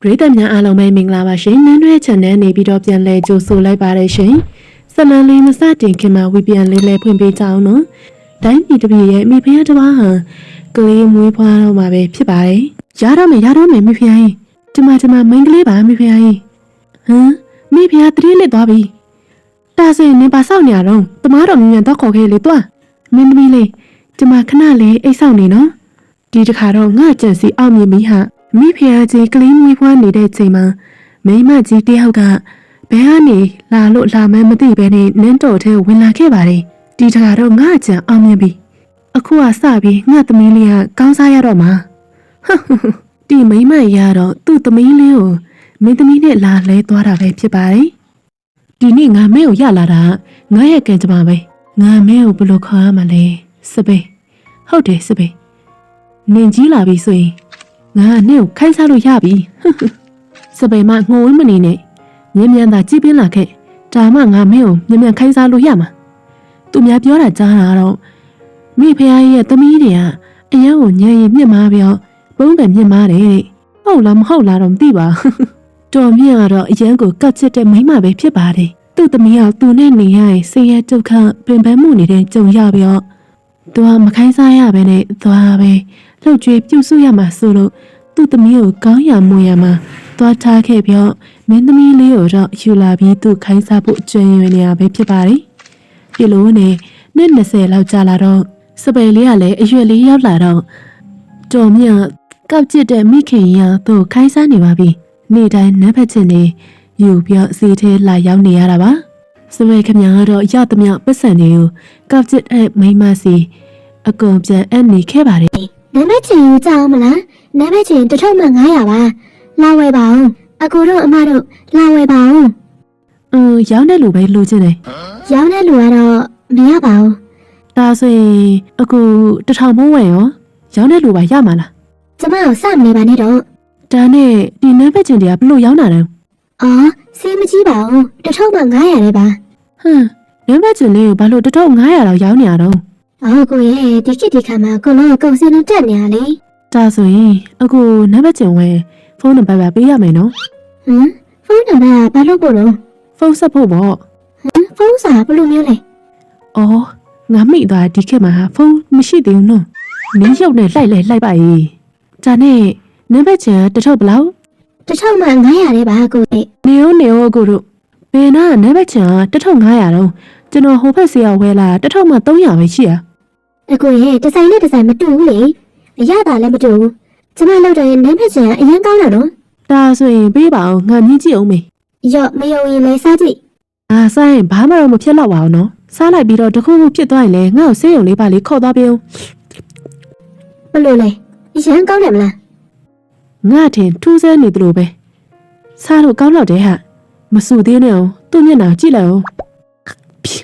ပရိသတ်များအားလုံးပဲမင်္ဂလာပါရှင်နန်းတွဲ channel နေပြီးတော့ပြန်လဲကြိုဆိုလိုက်ပါတယ်ရှင်ဆလန်လေးမစတင်ခင်မှာဝီပြန်လေးလဲဖွင့်ပေးကြအောင်နော်တိုင်းပြည်တစ်ပြည်ရဲ့မိဖုရားတစ်ပါးဟာကလေးမွေးဖွားတော့မှာပဲဖြစ်ပါတယ်ရတော့မယ်ရတော့မယ်မိဖုရားကြီးဒီမှာဒီမှာမိန်းကလေးပါမိဖုရားကြီးဟမ်မိဖုရားတတိလစ်သွားပြီတာစင်နေပါဆောက်နေရတော့တမားတော်မြင်မြန်တော့ခေါ်ခဲ့လေတွားမင်းသမီးလေးဒီမှာခဏလေးအိတ်ဆောက်နေနော်ဒီတစ်ခါတော့ငါကြံစီအောင်မြင်ပြီဟာ မိဖုရားကြီးကလေးမွေးဖွားနေတဲ့ချိန်မှာမိန်းမကြီးတယောက်ကဘယ်ကနေလာလို့လာမှန်းမသိဘဲနဲ့နင်းတော်ထဲဝင်လာခဲ့ပါတယ်ဒီတစ်ခါတော့ငါကြံအောင်မြင်ပြီအခုကစပြီးငါသမီးလေးကကောင်းစားရတော့မှာဟဟဟဒီမိန်းမရတော့သူ့သမီးလေးကိုမင်းသမီးနဲ့လာလဲသွားတာပဲဖြစ်ပါတယ်ဒီနေ့ငါမဲကိုရလာတာငါရဲ့ကံကြမ္မာပဲငါမဲကိုဘယ်လိုခေါ်ရမလဲစပယ်ဟုတ်တယ်စပယ်နင်ကြီးလာပြီဆိုရင် ငါနဲ့ကိုခိုင်းစားလို့ရပြီစပယ်မငိုဝင်းမနေနဲ့မြင်မြန်သာကြည့်ပြင်းလာခဲ့ဒါမှငါမင်းကိုမြင်မြန်ခိုင်းစားလို့ရမှာသူများပြောတာကြားတာတော့မိဖုရားရဲ့သမီးတွေကအရန်ကိုညံရင်မြင့်မားပြောပုံးပဲမြင့်မားတယ်တဲ့ဟုတ်လားမဟုတ်လားတော့မသိပါတော်မြင့်ကတော့အရန်ကိုကတ်ချစ်တဲ့မိန်းမပဲဖြစ်ပါတယ်သူ့သမီးကသူနဲ့နေရရင်ဆေးရဲကြုတ်ခန့်ပင်ပန်းမှုနေတဲ့ကြုံရပြောသူကမခိုင်းစားရပဲနဲ့သွားပဲ လှုပ်ကြွေးပြုတ်ဆုရမှာဆိုလို့သူ့သမီးကိုကောင်းရမွန်ရမှာသွားထားခဲ့ပြီးမင်းသမီးလေးကိုတော့ယူလာပြီးသူ့ခိုင်းစားဖို့ကြွရင်နေရပဲဖြစ်ပါတယ်။ဒီလိုနဲ့နှစ်20လောက်ကြာလာတော့စပယ်လေးကလည်းအရွယ်လေးရောက်လာတော့တော်မြတ်ကောက်ကျစ်တဲ့မိခင်ရသူ့ခိုင်းစားနေပါပြီ။နေ့တိုင်းနံပါတ်ချင်းနေယူပြီးစီထဲလာရောက်နေရတာပါ။စမဲခမကတော့ရသမျှပတ်စံတွေကိုကောက်ကျစ်တဲ့မိန်းမစီအကုန်ပြန်အပ်နေခဲ့ပါတယ် နံပါတ်ချင်ယူကြအောင်မလားနံပါတ်ချင်တစ်ထုပ်မှ900ပါလာဝယ်ပါဦးအကူတို့အမတို့လာဝယ်ပါဦး။အင်းရောင်းတဲ့လူပဲလိုချင်တယ်ရောင်းတဲ့လူကတော့မရပါဘူး။ဒါဆိုရင်အခုတစ်ထောင်မိုးဝယ်ရောရောင်းတဲ့လူပါရမှာလားကျမကိုစမနေပါနဲ့တော့။ဒါနဲ့ဒီနံပါတ်ချင်တွေကဘလို့ရောင်းတာလဲအော်စေးမကြီးပါဘူးတစ်ထုပ်မှ900လေးပါ။ဟမ်နံပါတ်ချင်လေးကိုဘာလို့တစ်ထောင်900လောက်ရောင်းနေရတော့ အော်ကိုရဲ့ဒီခေတ်ဒီခါမှာကိုလုံးကကုန်စည်နှုန်းတက်နေရလေ။ဒါဆိုရင်အခုနံပါတ်ချင်ဝယ်ဖုန်းနံပါတ်ပဲပေးရမယ်နော်ဟမ်ဖုန်းနံပါတ်ကဘာလို့ပို့လို့။ဖုန်းဆက်ဖို့ပေါ့ဟမ်ဖုန်းစာဘယ်လိုမျိုးလဲ။အော်ငါမိသွားဒီခေတ်မှာဖုန်းမရှိသေးဘူးနော်။နင်းရုပ်နဲ့လိုက်လဲလိုက်ပါ E ။ဒါနဲ့နံပါတ်ချင်တစ်ထုပ်ဘယ်လောက်တစ်ထုပ်မှ900လေးပါကိုရဲ့နေဦးနေဦးကိုတို့ဘယ်နာနဲဘက်ချံ1500တော့ကျွန်တော်ဟိုဘက်စီရောက်ဝဲလာ1300မှ300ပဲရှိရ အကိုရဲ့ဒီဇိုင်းနဲ့ဒီဇိုင်းမတူဘူးလေအရသာလည်းမတူဘူးကျမလောက်တဲ့နံပါတ်ချင်ကအရင်ကောင်းတာနော်ဒါဆိုရင်ပေးပါအောင်ငါမြင့်ကြည့်အောင်မေရော့မယုံရင်လည်းစားကြည့်အာဆိုင်ဘာမှတော့မဖြစ်တော့ပါဘူးနော်စားလိုက်ပြီးတော့တခုခုဖြစ်သွားရင်လည်းငါ့ကိုဆေးရုံလေးပါလေးခေါ်သွားပေးအောင်ဘယ်လိုလဲအရင်ကောင်းတယ်မလားငါထင်ထူးဆန်းနေသလိုပဲစားလို့ကောင်းတော့တယ်ဟာမဆူသေးနဲ့အောင်သူ့မျက်နှာကြည့်လိုက်အောင်ဖြူ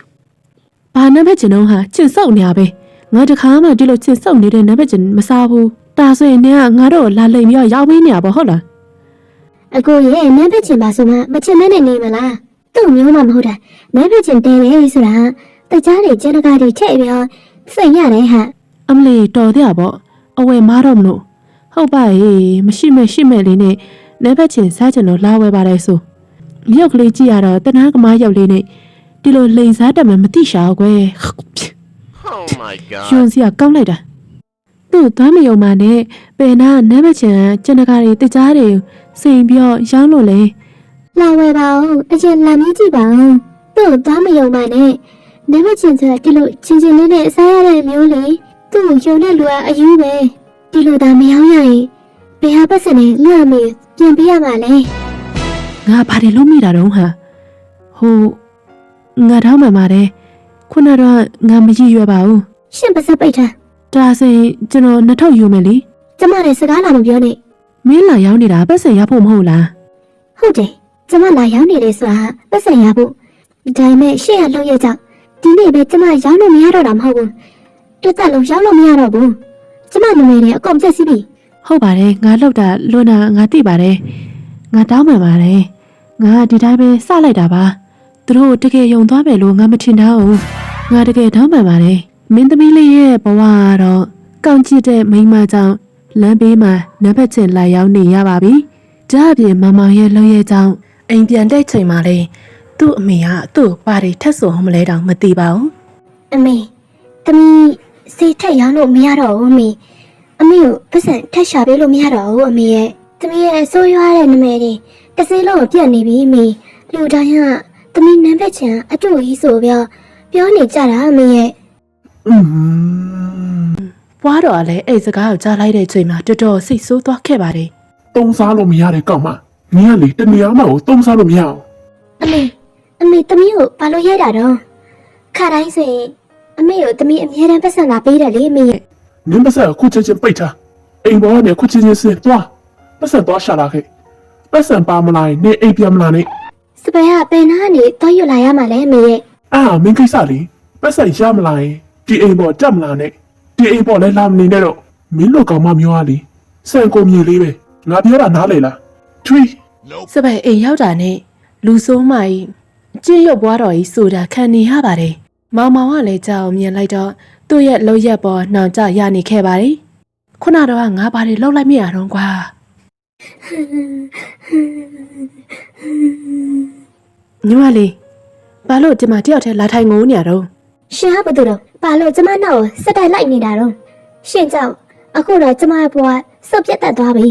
ဘာနံပါတ်ချင်တော့ဟာချစ်စောက်နေရပဲ ငါတခါမှဒီလိုချစ်စောက်နေတဲ့နံပါတ်ချင်မစားဘူးဒါဆိုရင်နင်ကငါတော့လာလိမ်ပြီးတော့ရောက်ပေးနေရပါဟုတ်လားအကိုရဲ့နန်းပစ်ချင်ပါဆိုမှမချင်တဲ့နဲ့နေမလားသူ့မျိုးမှမဟုတ်တာနန်းပစ်ချင်တဲလေဆိုတာတကြားတွေကျန်တကားတွေထည့်ပြီးတော့စိတ်ရတယ်ဟာအမလီတော်တဲ့ပေါ့အဝယ်မားတော့မလို့ဟုတ်ပါရဲ့မရှိမဲ့ရှိမဲ့လေးနဲ့နံပါတ်ချင်စားချင်တော့လာဝယ်ပါတယ်ဆိုရုပ်ကလေးကြည့်ရတော့တနာကမားရုပ်လေးနဲ့ဒီလိုလိန်စားတတ်မှမသိရှာကွယ် Oh my ရွှ god. န်စီကကောင်းလိုက်တာသူ့သွားမယုံမှနဲ့ပယ်နာနံပါတ်ချင်ကျန်တကားတွေတကြားတွေစိန်ပြီးတော့ရောင်းလို့လေလာဝယ်ပါဦးအရင်လာမြည်ကြည့်ပါဦးသူ့ကိုသွားမယုံပါနဲ့နန်းပစ်ချင်ဆိုတာဒီလိုချင်းချင်းလေးနဲ့စားရတဲ့မျိုးလေသူ့ကိုယုံတဲ့လူကအယူပဲဒီလိုသာမရောရရင်ဘယ်ဟာပတ်စံနဲ့ငှက်မေပြင်ပေးရမှာလဲငါဘာတွေလုံးမိတာတော့ဟာဟိုငါတော့မှန်ပါတယ် ခုနတော့ငါမကြည့်ရွယ်ပါဘူးရှင့်ပါစပ်ပိတ်ထားဒါဆိုရင်ကျွန်တော်နှစ်ထောက်ယူမယ်လေကျမနဲ့စကားလာမပြောနဲ့မင်းလာရောက်နေတာပတ်စံရဖို့မဟုတ်လားဟုတ်တယ်ကျမလာရောက်နေတယ်ဆိုတာပတ်စံရဖို့ဒါပေမဲ့ရှေ့ရလောက်ရကြောင့်ဒီနေ့ပဲကျမရောက်လို့မရတော့တာမဟုတ်ဘူးတစ်သက်လုံးရောက်လို့မရတော့ဘူးကျမနာမည်နဲ့အကုန်ပြည့်စည်ပြီဟုတ်ပါတယ်ငါလောက်တာလွန်းတာငါသိပါတယ်ငါတောင်းပန်ပါတယ်ငါဒီတိုင်းပဲစလိုက်တာပါ သူတို့တကယ်ယုံသွားမယ်လို့ငါမထင်တော့ဘူးငါတကယ်တောင်းပန်ပါတယ်မင်းသမီးလေးရဲ့ဘဝကတော့ကောင်းချစ်တဲ့မိန်းမကြောင့်လမ်းဘေးမှာနံပါတ်ချင်လာရောက်နေရပါပြီဒဒါအပြင်မင်မောင်ရဲ့လှုပ်ရဲ့ကြောင့်အိမ်ပြန်တဲ့ချိန်မှာလေသူ့အမေကသူ့ကိုဘာတွေထက်ဆိုမလဲတောင်မသိပါဘူးအမေသမီးစေထက်ရောင်းလို့မရတော့ဘူးအမေအမေကိုပတ်စံထက်ရှာပေးလို့မရတော့ဘူးအမေရဲ့သမီးရဲ့ဆိုးရွားတဲ့နမဲတွေတစ်စင်းလုံးကိုပြတ်နေပြီအမေလူတိုင်းက သမီးနမ်းဖက်ချင်အတူကြီးဆိုပြောပြောနေကြတာအမေရဲ့อืมပွားတော်ကလည်းအဲ့စကားကိုကြားလိုက်တဲ့ချိန်မှာတော်တော်စိတ်ဆိုးသွားခဲ့ပါတယ်တုံးစားလို့မရတဲ့ကောင်မမင်းကလေတနေရာမှကိုတုံးစားလို့မရအောင်အမေအမေသမီးကိုဘာလို့ရိုက်တာတော့ခါတိုင်းဆိုရင်အမေကိုသမီးအမြဲတမ်းပတ်စံလာပေးတယ်လေအမေရဲ့နင်းပါဆက်ခုချင်းချင်းပိတ်ထားအိမ်ပေါ်ကနေခုချင်းချင်းဆင်းသွားပတ်ဆက်သွားရှာလာခဲ့ပတ်စံပါမလာရင်နေအိမ်ပြန်မလာနဲ့ စပယ်ကပင်နာကနေတော့ယူလာရမှာလေအမေရဲ့အာမင်းကိစ္စလေပတ်ဆက်ရမလာရင်ဒီအိမ်ပေါ်တက်မလာနဲ့ဒီအိမ်ပေါ်လည်းလာမနေနဲ့တော့မင်းတို့ကောင်မမျိုးအားလေစံကုန်မြေလေးပဲငါပြောတာနားလေလားထွေးစပယ်အိမ်ရောက်တာနဲ့လူဆိုးမကြီးကျင်းရုပ်ပွားတော်ကြီးဆိုတာခံနေရပါတယ်မောင်မောင်ကလည်းကြောက်မြင်လိုက်တော့သူ့ရဲ့လှုပ်ရက်ပေါ်နှောင်ကြရနေခဲ့ပါတယ်ခုနတော့ကငါဘာတွေလှုပ်လိုက်မိရတော့ကွာ ညီမလေးဘာလို့ဒီမှာတယောက်တည်းလာထိုင်ငိုးနေရတော့ ရှင်ကဘာတူတော့ဘာလို့ကျမနောက်ကိုစက်တိုက်လိုက်နေတာတော့ရှင်ကြောင့်အခုတော့ကျမရဲ့ဘဝစုပ်ပြတ်တက်သွားပြီ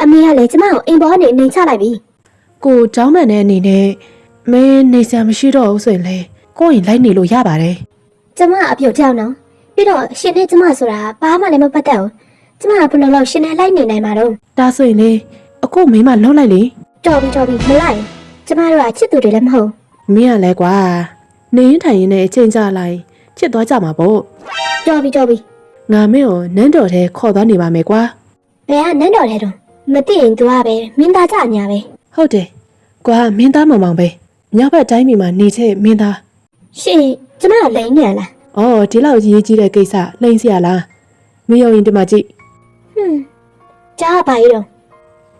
အမေကလည်းကျမကိုအိမ်ပေါ်ကနေနှိမ်ချလိုက်ပြီ ကိုเจ้าမန်တဲ့အနေနဲ့မင်းနေစရာမရှိတော့ဘူးဆိုရင်လေကိုယ့်ရင်လိုက်နေလို့ရပါတယ် ကျမအပြုတ်ကြောက်နော်ပြီးတော့ရှင်နဲ့ကျမဆိုတာဘာမှလည်းမပတ်သက်ဘူး ကျမကဘယ်လိုလုပ်ရှင်နဲ့လိုက်နေနိုင်မှာတော့ဒါဆိုရင်လေအခုမင်းမလှုပ်လိုက်လေတော်ပြီတော်ပြီမလိုက်ဘူးကျမတို့ကချစ်သူတွေလည်းမဟုတ်မင်းကလည်းကွာနေရင်ထိုင်ရင်နဲ့အချိန်ကြလိုက်ချစ်သွားကြမှာပေါ့တော်ပြီတော်ပြီငါမင်းကိုနန်းတော်ထဲခေါ်သွားနေပါမယ်ကွာဘယ်ကနန်းတော်လဲတော့မသိရင် तू ကပဲမင်းသားကြညာပဲဟုတ်တယ်ကွာမင်းသားမောင်မောင်ပဲမြောက်ဘက်တိုင်းပြည်မှာနေတဲ့မင်းသားရှင်ကျမကလိန်နေရလားအော်ဒီလောက်ရေးကြီးတဲ့ကိစ္စလိမ့်စရာလားမင်းရုံရင်ဒီမှာကြည့် ဟွန်းကြားပါရဲ့တော့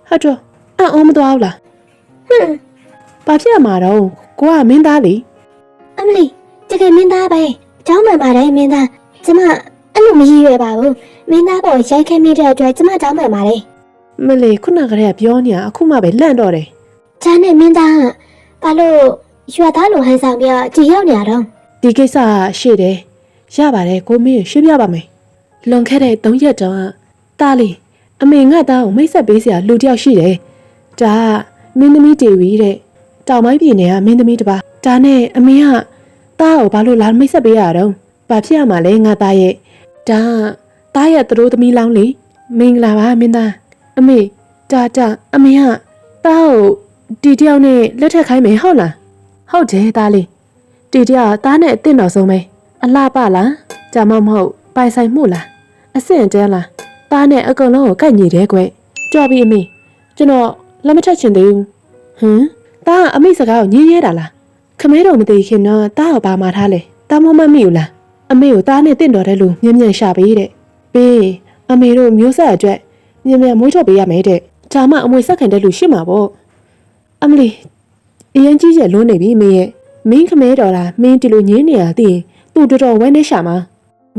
ဟုတ်တော့အံ့ဩမသွားဘူးလားဟွန်းဘာဖြစ်ရမှာတော့ကိုကမင်းသားလေအမလီတကယ်မင်းသားပဲကျောင်းမှန်ပါတယ်မင်းသားကျမအဲ့လိုမရည်ရွယ်ပါဘူးမင်းသားပေါ်ရိုက်ခဲမိတဲ့အတွက်ကျမကျောင်းမှန်ပါတယ်မလေးခုနကတည်းကပြောနေတာအခုမှပဲလန့်တော့တယ်ဂျာနဲ့မင်းသားကဘာလို့ရွာသားလိုဟန်ဆောင်ပြီးတော့ကြည်ရောက်နေရတော့ဒီကိစ္စကရှေ့တယ်ရပါတယ်ကိုမင်းရှင်းပြပါမယ်လွန်ခဲ့တဲ့၃ရက်တောင်က တားလီအမေငါသားကိုမိတ်ဆက်ပေးစရာလူတစ်ယောက်ရှိတယ်ဒါကမင်းသမီးတေဝီတဲ့တောင်ပိုင်းပြည်နယ်ကမင်းသမီးတစ်ပါးဒါနဲ့အမေကသားကိုဘာလို့လာမိတ်ဆက်ပေးရတော့ဘာဖြစ်ရမှာလဲငါသားရဲ့ဒါကသားရဲ့သတို့သမီးလောင်းလေမင်္ဂလာပါမင်းသားအမေဒါဒါအမေကသားကိုဒီတယောက်နဲ့လက်ထပ်ခိုင်းမယ်ဟုတ်လားဟုတ်တယ်သားလေးတီတရသားနဲ့အစ်စ်တော်ဆုံးပဲအလှပလားကြာမမဟုတ်ပိုင်ဆိုင်မှုလားအဆင့်တန်းလား သားနဲ့အကုန်လုံးကိုကိုက်ညီတယ်ကွကြော်ပြီအမေကျွန်တော်လက်မထက်ချင်သေးဘူးဟမ်သားကအမိစကားကိုညင်းရဲတာလားခမဲတော်မသိခင်တော့သားကိုပါမာထားလေသားမမမိဘူးလားအမေကိုသားနဲ့တင့်တော်တဲ့လူမြင်မြန်ရှာပေးတဲ့ပေးအမေတို့မျိုးဆက်အတွက်မြင်မြန်မွေးထုတ်ပေးရမယ်တဲ့ဒါမှအမွေဆက်ခံတဲ့လူရှိမှာပေါ့အမလီအရင်ကြီးကျယ်လွန်းနေပြီမင်းရဲ့မင်းခမဲတော်လားမင်းဒီလိုညင်းနေရသိရင်သူတော်တော်ဝဲနေရှာမှာ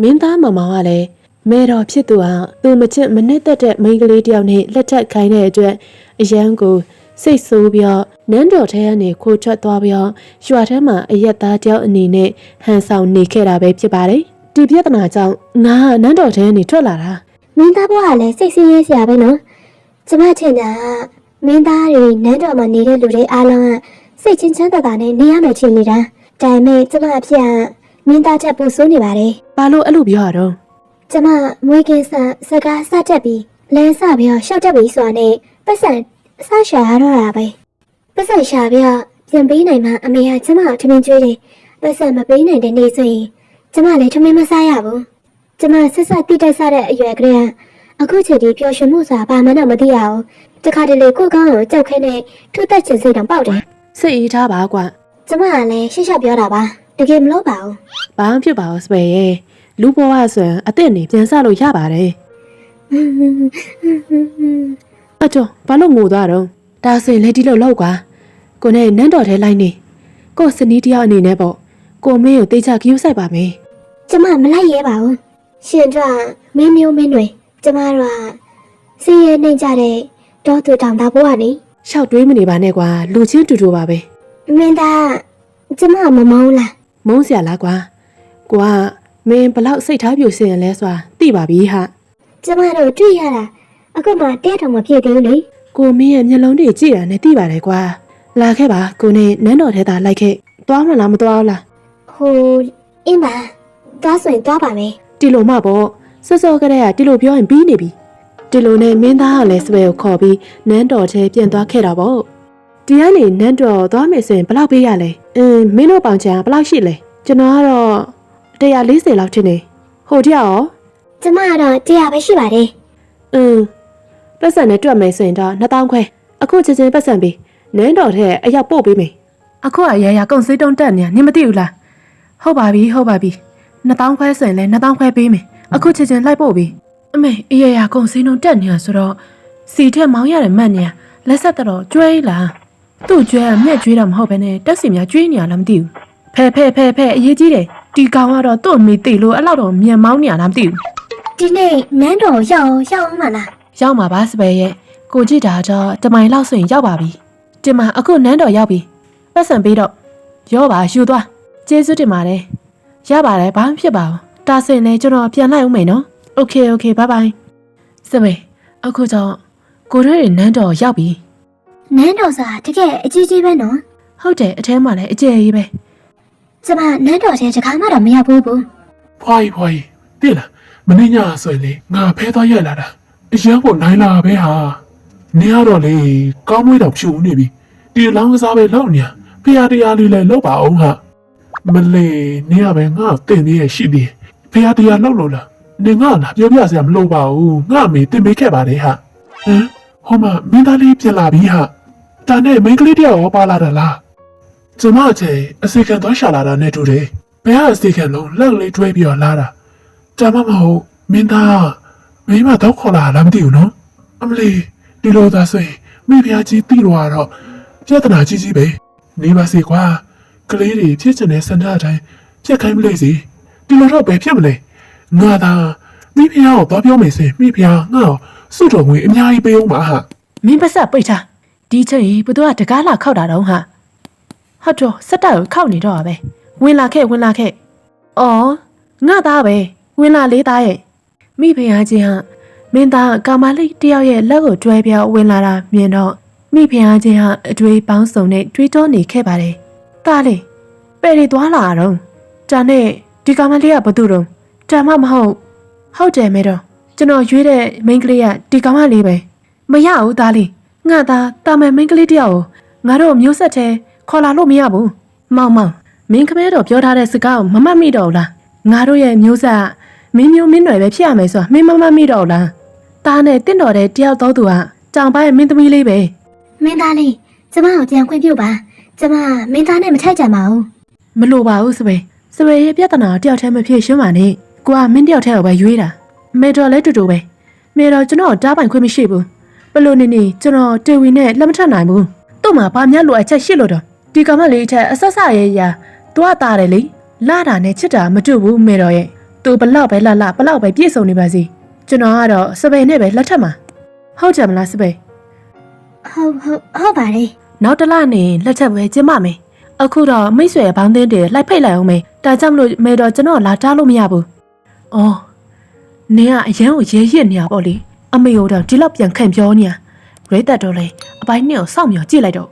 မင်းသားမမောင်ကလည်း မဲတော်ဖြစ်သူဟာသူမချစ်မနစ်သက်တဲ့မိန်းကလေးတယောက်နဲ့လက်ထပ်ခိုင်းတဲ့အတွက်အရန်ကိုစိတ်ဆိုးပြီးတော့နန်းတော်ထဲကနေခိုးထွက်သွားပြီးတော့ရွာထဲမှာအရက်သားတယောက်အနေနဲ့ဟန်ဆောင်နေခဲ့တာပဲဖြစ်ပါတယ်ဒီပြဿနာကြောင့်ငါကနန်းတော်ထဲကနေထွက်လာတာမင်းသားဘဝကလည်းစိတ်ဆင်းရဲစရာပဲနော်ကျမထင်တာကမင်းသားတွေနန်းတော်မှာနေတဲ့လူတွေအားလုံးကစိတ်ချင်းချမ်းသာတာနဲ့နေရမယ်ထင်နေတာဒါပေမဲ့ကျမအဖြစ်ကမင်းသားချက်ပူဆိုးနေပါတယ်ဘာလို့အဲ့လိုပြောရတော့ ကျမမွေးကင်းဆန်စကားစတက်ပြီးလဲစပြီးတော့ရှောက်တက်ပြီးဆိုတာနဲ့ပတ်စံအဆရှာရတော့တာပဲပတ်စံရှာပြီးတော့ပြန်ပေးနိုင်မှအမေကကျမကိုထမင်းကျွေးတယ်ပတ်စံမပေးနိုင်တဲ့နေ့ဆိုရင်ကျမလည်းထမင်းမစားရဘူးကျမဆက်ဆက်တိတက်စားတဲ့အရွယ်ကလေးကအခုချိန်ဒီပျော်ရွှင်မှုဆိုတာဘာမှတော့မသိရအောင်တခါတလေကိုယ့်ကောင်းကိုကြောက်ခဲနဲ့ထူးသက်ချင်စိတ်တောင်ပေါက်တယ်စိတ်အေးထားပါကွာကျမကလည်းရှေ့ရှောက်ပြောတာပါတကယ်မလို့ပါဘူးဘာမှဖြစ်ပါဘူးစပယ်ရဲ့ လူဘဝဆိုရင်အစ်စ်နေပြန်ဆလို့ရပါတယ်အကျော်ဘာလို့ငိုသွားတော့ဒါဆိုရင်လက်တီလောက်လောက်ကွာကိုနဲ့နန်းတော်ထဲလိုက်နေကိုစနီးတယောက်အနေနဲ့ပေါ့ကိုမင်းကိုတေချာခ ्यू ဆိုင်ပါမယ်ကျမမလိုက်ရဲပါဘူးရှင်တို့မင်းမျိုးမင်းတွေကျမတို့စီးရဲနေကြတဲ့တောသူတောင်သားဘဝနေရှောက်တွေးမနေပါနဲ့ကွာလူချင်းတူတူပါပဲမင်းသားကျမမမောင်းလားမုန်းစရာလားကွာကိုက မင်းဘလောက်စိတ်ထားပြိုစင်ရလဲဆိုတာသိပါပြီဟာကျမတို့တွေ့ရတာအခုမှတဲတော်မဖြစ်သေးဘူးလေကိုမင်းရဲ့မျက်လုံးတွေကြည့်တာနဲ့သိပါတယ်ကွာလာခဲ့ပါကိုနဲ့နန်းတော်ထဲသာလိုက်ခဲ့သွားမလားမသွားဘူးလားဟိုအင်းပါသွားဆိုရင်သွားပါမယ်ဒီလိုမှပေါ့စောစောကတည်းကဒီလိုပြောရင်ပြီးနေပြီဒီလိုနဲ့မင်းသားကလည်းစပယ်ကိုခေါ်ပြီးနန်းတော်ထဲပြန်သွားခဲ့တာပေါ့ဒီကနေနန်းတော်သွားမယ်ဆိုရင်ဘယ်လောက်ပေးရလဲအင်းမင်းတို့ပေါင်ချင်ဘယ်လောက်ရှိလဲကျွန်တော်ကတော့ 140လောက်ထင်နေဟိုတရရောကျမကတော့တရားပဲရှိပါတယ်အင်းပတ်စံနဲ့တွက်မယ်ဆိုရင်တော့2000ခွဲအခုချက်ချင်းပတ်စံပေးနန်းတော်ထဲအရောက်ပို့ပေးမယ်အခုအရာရာကုန်စည်တုံးတက်နေနင်မသိဘူးလားဟုတ်ပါပြီဟုတ်ပါပြီ2000ခွဲဆိုရင်လည်း2000ခွဲပေးမယ်အခုချက်ချင်းလိုက်ပို့ပေးအမေအရာရာကုန်စည်တုံးတက်နေရဆိုတော့စီထက်မောင်းရတဲ့မတ်နေရလက်ဆက်တော့ကျွဲလားသူ့ကျွဲကမြက်ကျွေးတာမဟုတ်ဘဲနဲ့တက်စီများကျွေးနေရလားမသိဘူးဖဲဖဲဖဲဖဲအရေးကြီးတယ် ဒီကောင်ကတော့သူ့အမိသိလို့အဲ့လောက်တော့မြန်မောင်းနေရလားမသိဘူး ဒီနေ့နန်းတော်ရောက်အောင်ရောက်အောင်မလား ရောက်မှာပါစပယ်ရဲ့ကိုကြည့်တာတော့တမိုင်လောက်ဆိုရင်ရောက်ပါပြီတင်မအခုနန်းတော်ရောက်ပြီပတ်စံပေးတော့ရောပါယူသွားကျေးဇူးတင်ပါတယ်ရပါတယ်ဘာမှဖြစ်ပါဘူးတာစင်လည်းကျွန်တော်ပြန်လိုက်ဦးမယ်နော်โอเคโอเคဘိုင်ဘိုင်စပယ်အခုတော့ကိုရဲနန်းတော်ရောက်ပြီ နန်းတော်ဆိုတာတကယ်အကြီးကြီးပဲနော် ဟုတ်တယ်အထဲမှာလည်းအကျယ်ကြီးပဲ ကျမနန်းတော်ထဲတခါမှတော့မရောက်ဘူးဘူးဖွားဖွားတိလားမင်းညဆိုရင်လေငါဖဲသွားရက်လာတာအရန်ကိုနိုင်လာပဲဟာနင်ကတော့လေကောင်းမွေးတော့ဖြူနေပြီဒီလောင်းကစားပဲလောက်နေဖះတရားလေးလည်းလောက်ပါအောင်ဟာမလေးနင်ကပဲငါ့ကိုတင်နေရရှိသေးဖះတရားလောက်လို့လားနင်ငါလာပြောပြစရာမလိုပါဘူးငါအမေတင်ပေးခဲ့ပါတယ်ဟာဟမ်ဟိုမှာမင်းသားလေးပြန်လာပြီဟာဒါနဲ့မိန်းကလေးတယောက်ရောပါလာတာလား ကျမအချင်းအစီခံသွားရှာလာတာနဲ့တူတယ်။ဘယ်ဟာအစီခံလုံးလက်လေးတွဲပြီးတော့လာတာ။ကျမမဟုတ်မင်းသားမင်းမတော့ခေါ်လာလားမသိဘူးနော်။အမလီဒီလိုသာဆိုရင်မိဖုရားကြီးပြီးတော့တော့ပြဿနာကြီးကြီးပဲ။နေပါစေကွာ။ကလေးတွေဖြစ်ချင်တဲ့စန္ဒအတိုင်းပြက်ခိုင်းမလို့စီ။ဒီလိုတော့ဘယ်ဖြစ်မလဲ။ငါသာမိဖုရားကိုသွားပြောမယ်ဆိုရင်မိဖုရားငါ့ကိုစွတ်တော်ငွေအများကြီးပေးအောင်ပါဟာမင်းပါဆက်ပိတ်ထားဒီချိန်ဘသူကတကားလာခောက်တာတော့ဟာ ဟုတ်တော့စက်တက်ကိုခောက်နေတော့ပဲဝင်လာခဲ့ဝင်လာခဲ့အော်ငါသားပဲဝင်လာလေးသားရဲ့မိဖုရားချင်းဟာမင်းသားကာမလေးတယောက်ရဲ့လက်ကိုတွဲပြောင်းဝင်လာတာမြင်တော့မိဖုရားချင်းဟာအတွေ့ပေါင်းစုံနဲ့တွေးတောနေခဲ့ပါတယ်တားလေပဲရီသွားလာတော့တာနဲ့ဒီကာမလေးကဘသူတော့တာမမဟုတ်ဟုတ်တယ်မဲတော့ကျွန်တော်ရွေးတဲ့မိန်းကလေးကဒီကာမလေးပဲမရဘူးသားလေးငါသားတာမန်မင်းကလေးတယောက်ကိုငါတို့မျိုးဆက်ထဲ ခေါ်လာလို့မရဘူးမောင်မောင်မင်းကမဲတော်ပြောထားတဲ့စကားကိုမမှတ်မိတော့ဘူးလားငါတို့ရဲ့မျိုးဆက်မင်းမျိုးမင်းနွယ်ပဲဖြစ်ရမယ်ဆိုတော့မင်းမမှတ်မိတော့ဘူးလားတားနဲ့တင့်တော်တဲ့တယောက်သောသူကကြောင်ပိုင်းမင်းသမီးလေးပဲမင်းသားလေးကျမကိုပြန်ခွင့်ပြုပါကျမမင်းသားနဲ့မထိုက်ကြပါဘူးမလိုပါဘူးစပယ်စပယ်ရဲ့ပြဿနာကိုတယောက်တည်းမဖြစ်ရှင်းပါနဲ့ကိုကမင်းတယောက်တည်းကိုပဲရွေးတာမေတော်လည်းတူတူပဲမေတော်ကျွန်တော်တားပိုင်ခွင့်မရှိဘူးဘလို့နေနေကျွန်တော်တေဝီနဲ့လက်မထပ်နိုင်ဘူးသူ့မှာဘာများလိုအပ်ချက်ရှိလို့တော့ ဒီကမလေးအထက်အဆက်ဆရဲ့ရာသွားတာတယ်လေလာတာနဲ့ချစ်တာမတူဘူးမေတော်ရဲ့သူဘလောက်ပဲလှလှဘလောက်ပဲပြည့်စုံနေပါစေကျွန်တော်ကတော့စပယ်နဲ့ပဲလက်ထပ်မှာဟုတ်ကြမလားစပယ်ဟုတ်ဟုတ်ဟုတ်ပါတယ်နောက်တစ်လနေလက်ထပ်ပဲကျင်းမမယ်အခုတော့မိတ်ဆွေဘောင်းတင်းတွေလိုက်ဖိတ်လိုက်အောင်မေဒါကြောင့်မလို့မေတော်ကျွန်တော်လာတားလို့မရဘူးအော်နင်ကအရန်ကိုရဲရစ်နေရပေါ့လေအမေတို့တော့ဒီလောက်ပြန်ခံပြောနေရရဲတက်တော့လေအပိုင်းနဲ့ကိုစောင့်မျှော်ကြည့်လိုက်တော့